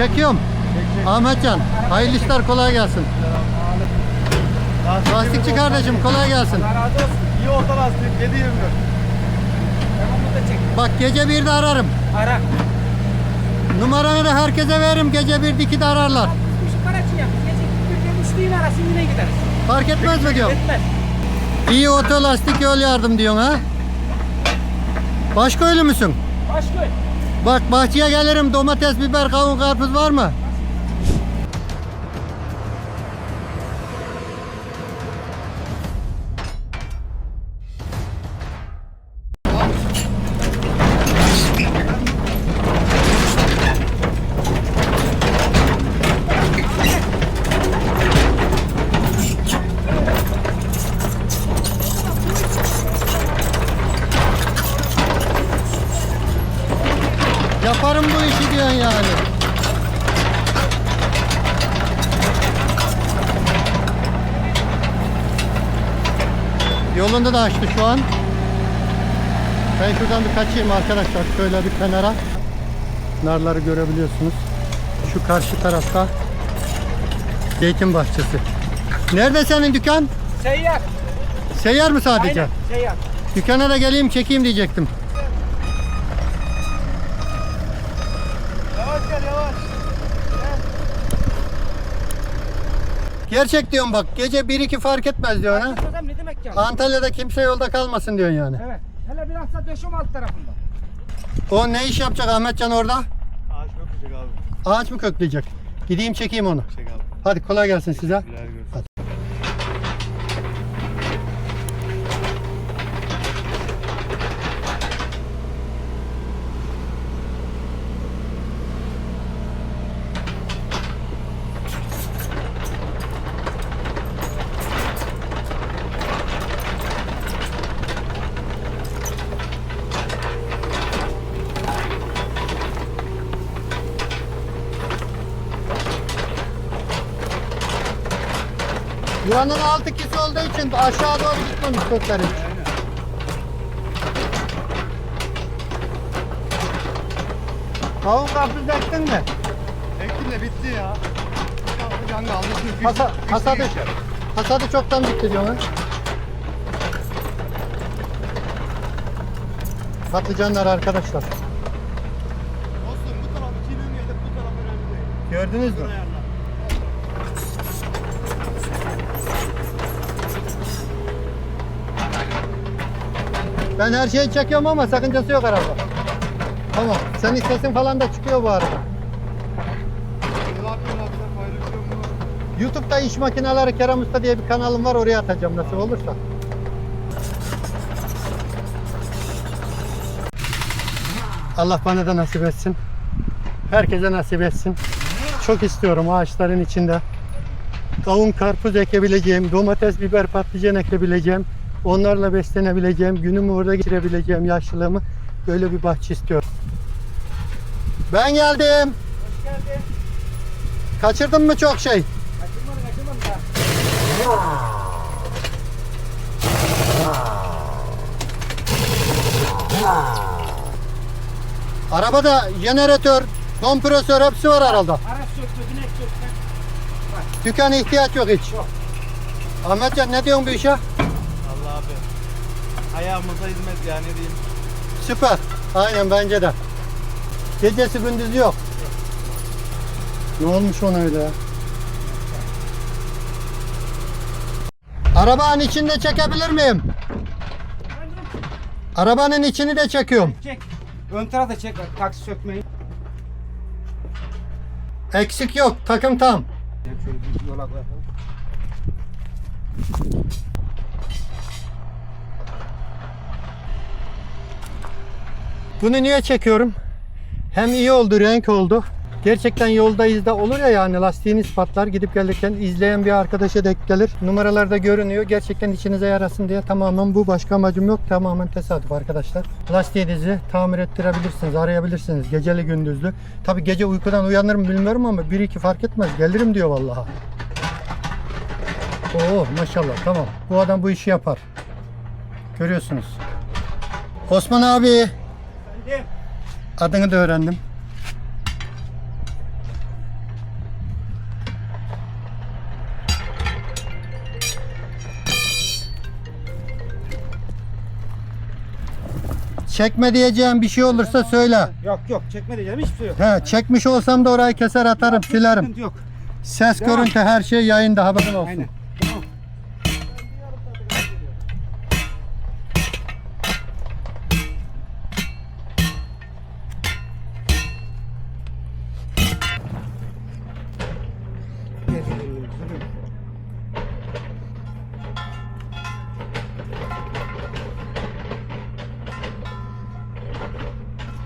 Çekiyorum. Ahmetcan, hayırlı işler kolay gelsin. Lastikçi kardeşim kolay gelsin. Allah razı olsun. İyi orta lastik 7 24. Devamlı da çek. Bak gece 1'de ararım. Ara. Numaranı da herkese veririm. Gece 1'de 2'de ararlar. Biz şu para için yaptık. Gece bir üçlüğün arası yine gideriz. Fark etmez mi diyorum. Etmez. İyi oto lastik yol yardım diyorsun ha. Başköylü müsün? Başköy. Bak bahçeye gelirim domates, biber, kavun, karpuz var mı? Yaparım bu işi diyorsun yani. Yolunda da açtı şu an. Ben şuradan bir kaçayım arkadaşlar. Şöyle bir kenara. Narları görebiliyorsunuz. Şu karşı tarafta zeytin bahçesi. Nerede senin dükkan? Seyyar. Seyyar mı sadece? Aynen. Seyyar. Dükkana da geleyim çekeyim diyecektim. Gerçek diyorum bak gece 1-2 fark etmez diyor ha. Adam ne demek yani? Antalya'da kimse yolda kalmasın diyorsun yani. Evet. Hele bilhassa döşüm alt tarafında. O ne iş yapacak Ahmetcan orada? Ağaç bakacak abi. Ağaç mı kökleyecek? Gideyim çekeyim onu. Çek abi. Hadi kolay gelsin size. Güler Buranın altı kisi olduğu için aşağı doğru gitmemiş kökleri. Kavun karpuz ektin mi? Ektim de bitti ya. Can kaldı. Şimdi Hasa, üç- hasadı, geçer. hasadı çoktan bitti diyorlar. Patlıcanlar arkadaşlar. Olsun bu taraf kilimi yedip bu taraf önemli değil. Gördünüz mü? Ayarla. Ben her şeyi çekiyorum ama sakıncası yok araba. Tamam. Senin sesin falan da çıkıyor bu arada. YouTube'da iş makineleri Kerem Usta diye bir kanalım var oraya atacağım nasıl olursa. Allah bana da nasip etsin. Herkese nasip etsin. Çok istiyorum ağaçların içinde. Kavun, karpuz ekebileceğim, domates, biber, patlıcan ekebileceğim. Onlarla beslenebileceğim, günümü orada geçirebileceğim yaşlılığımı. Böyle bir bahçe istiyorum. Ben geldim. Hoş geldin. Kaçırdın mı çok şey? Kaçırmadın kaçırmadın da. Arabada jeneratör, kompresör hepsi var herhalde. Araç söktü, binek söktü. Dükkana ihtiyaç yok hiç. Yok. Ahmetcan ne diyorsun bu işe? Abi. Ayağımıza hizmet ya ne diyeyim. Süper. Aynen bence de. Gecesi gündüzü yok. Ne olmuş ona öyle ya? Arabanın içinde çekebilir miyim? Arabanın içini de çekiyorum. Çek. Ön tarafta çek. Taksi sökmeyi. Eksik yok. Takım tam. Şöyle bir yola koyalım. Bunu niye çekiyorum? Hem iyi oldu, renk oldu. Gerçekten yoldayız da olur ya yani lastiğiniz patlar gidip gelirken izleyen bir arkadaşa denk gelir. Numaralarda görünüyor. Gerçekten içinize yarasın diye tamamen bu başka amacım yok. Tamamen tesadüf arkadaşlar. Lastiğinizi tamir ettirebilirsiniz, arayabilirsiniz geceli gündüzlü. Tabi gece uykudan uyanır mı bilmiyorum ama bir iki fark etmez. Gelirim diyor vallahi. Oo maşallah tamam. Bu adam bu işi yapar. Görüyorsunuz. Osman abi Öğrendim. Adını da öğrendim. Çekme diyeceğim bir şey olursa söyle. Yok yok çekme diyeceğim hiçbir şey yok. He, çekmiş olsam da orayı keser atarım silerim. Yok. Ses, Devam. görüntü her şey yayında haberin olsun. Aynen.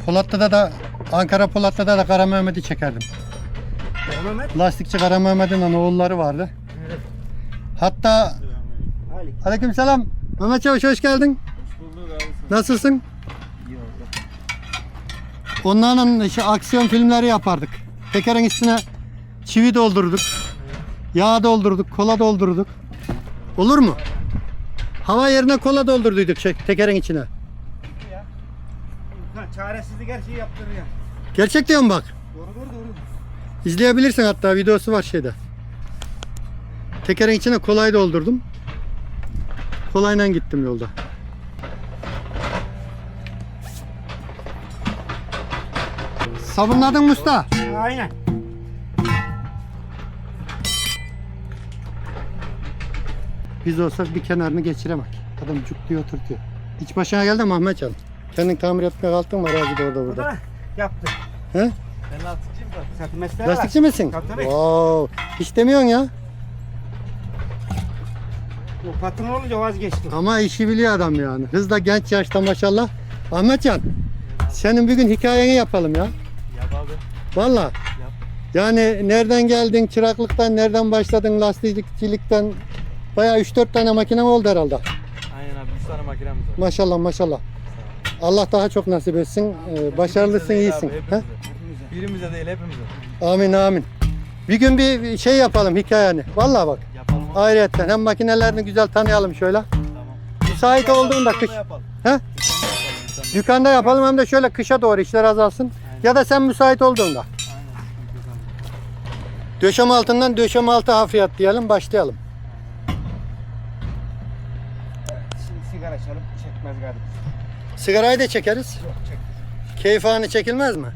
Polatlı'da da Ankara Polatlı'da da Kara Mehmet'i çekerdim. Mehmet. Lastikçi Kara Mehmet'in oğulları vardı. Evet. Hatta. Aleykümselam. Mehmet Çavuş hoş geldin. Nasılsın? Onlarla işte aksiyon filmleri yapardık. Tekerin üstüne çivi doldurduk. Yağ doldurduk, kola doldurduk. Olur mu? Hava yerine kola doldurduyduk şey, tekerin içine. Çaresizlik her şeyi yaptırıyor. Gerçek diyorum bak. Doğru doğru doğru. İzleyebilirsin hatta videosu var şeyde. Tekerin içine kolayı doldurdum. Kolayla gittim yolda. Sabunladın mı usta? Aynen. Biz olsak bir kenarını geçiremek. Adam cuk diye oturtuyor. Hiç başına geldi mi Ahmet Canım? Kendin tamir etmeye kalktın mı arazide orada Burada yaptı. He? Ben lastikçiyim da. Zaten mesleği var. Lastikçi misin? Tabii, tabii. Wow. Hiç demiyorsun ya. O patron olunca vazgeçtim. Ama işi biliyor adam yani. Hız da genç yaşta maşallah. Ahmetcan, senin bir gün hikayeni yapalım ya. Yap abi. Valla. Yani nereden geldin, çıraklıktan nereden başladın, lastikçilikten bayağı 3-4 tane makinen oldu herhalde. Aynen abi 3 tane makinemiz var. Maşallah maşallah. Allah daha çok nasip etsin. Ee, başarılısın, iyisin. hepimize. Birimize değil hepimize. Amin amin. Bir gün bir şey yapalım hikayeni. Valla bak. Yapalım. Ayrıyetten hem makinelerini güzel tanıyalım şöyle. Tamam. Müsait olduğunda kış. Yapalım. He? Dükkanda yapalım, hem de şöyle kışa doğru işler azalsın. Ya da sen müsait olduğunda. Aynen. Döşem altından döşem altı hafriyat diyelim başlayalım. Şimdi sigara çalıp çekmez galiba. Sigarayı da çekeriz. Keyif anı çekilmez mi?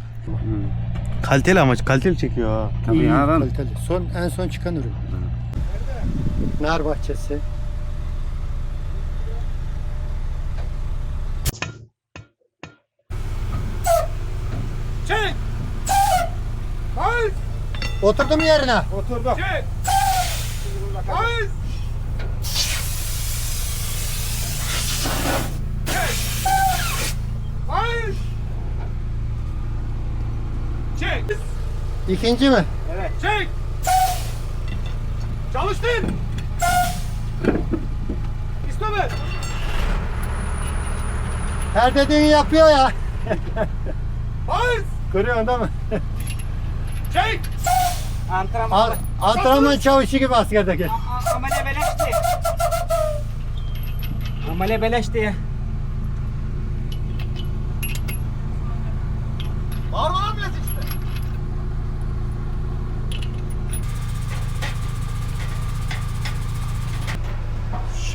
Kaliteli ama kaliteli çekiyor ha. Tabii ya lan. Kaliteli. Son, en son çıkan ürün. Nar bahçesi. Çek! Hayır! Oturdum yerine. Oturduk. Çek! Hayır! Çek! İkinci mi? Evet. Çek! Çalıştın! İstemez! Her dediğini yapıyor ya. Hayır! Görüyorsun değil mi? Çek! Antrenman. An- Antrenman çavuşu gibi askerdeki. Amele beleşti. Amele beleşti ya. Var mı lan bilet işte?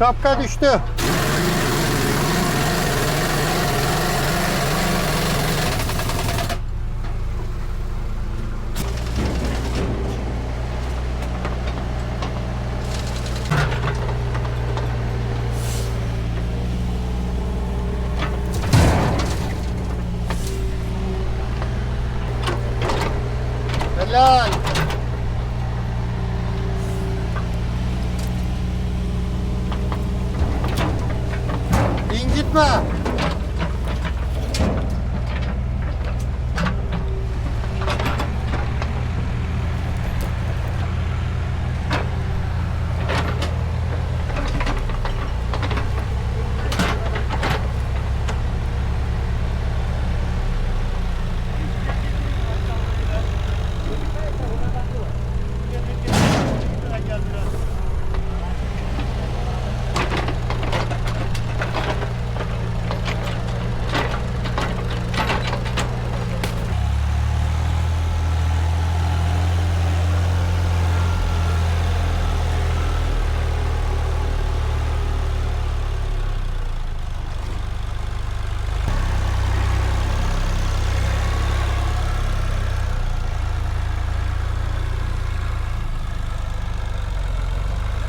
Şapka düştü. Helal. etme.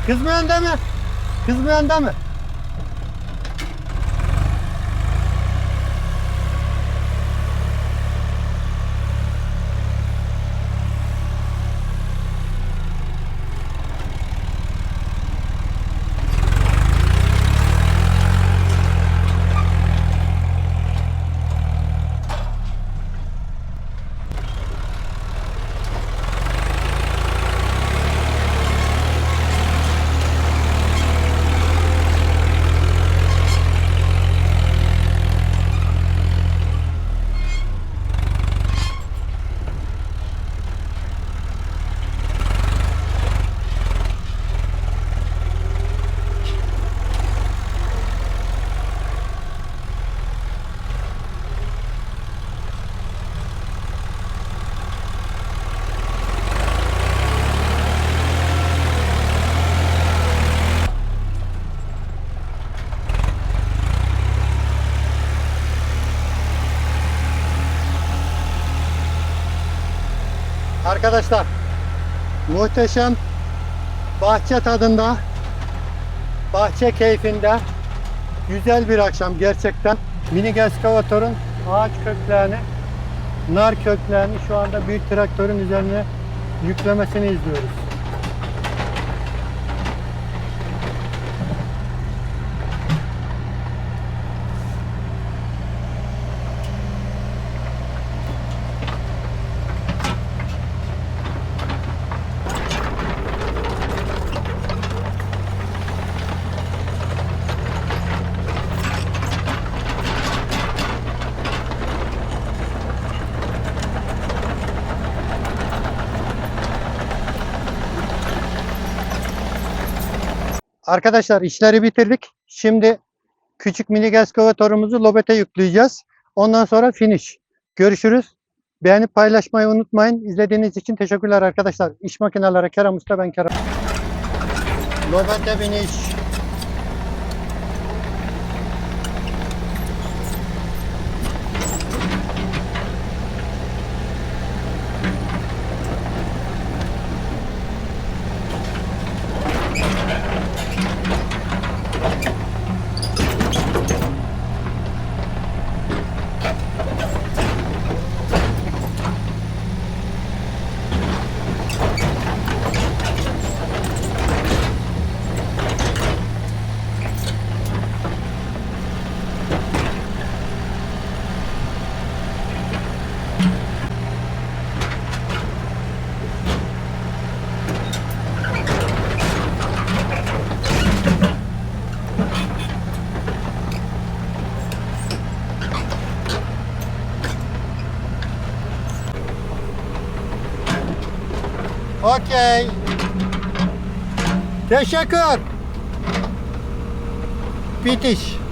Kız mı önde mi? Kız mı önde mi? Arkadaşlar muhteşem bahçe tadında bahçe keyfinde güzel bir akşam gerçekten mini excavator'un ağaç köklerini nar köklerini şu anda büyük traktörün üzerine yüklemesini izliyoruz. Arkadaşlar işleri bitirdik. Şimdi küçük mini excavator'umuzu lobete yükleyeceğiz. Ondan sonra finish. Görüşürüz. Beğenip paylaşmayı unutmayın. İzlediğiniz için teşekkürler arkadaşlar. İş makineleri Kerem Usta ben Kerem. Lobete finish. Okey. Teşekkür. Bitiş.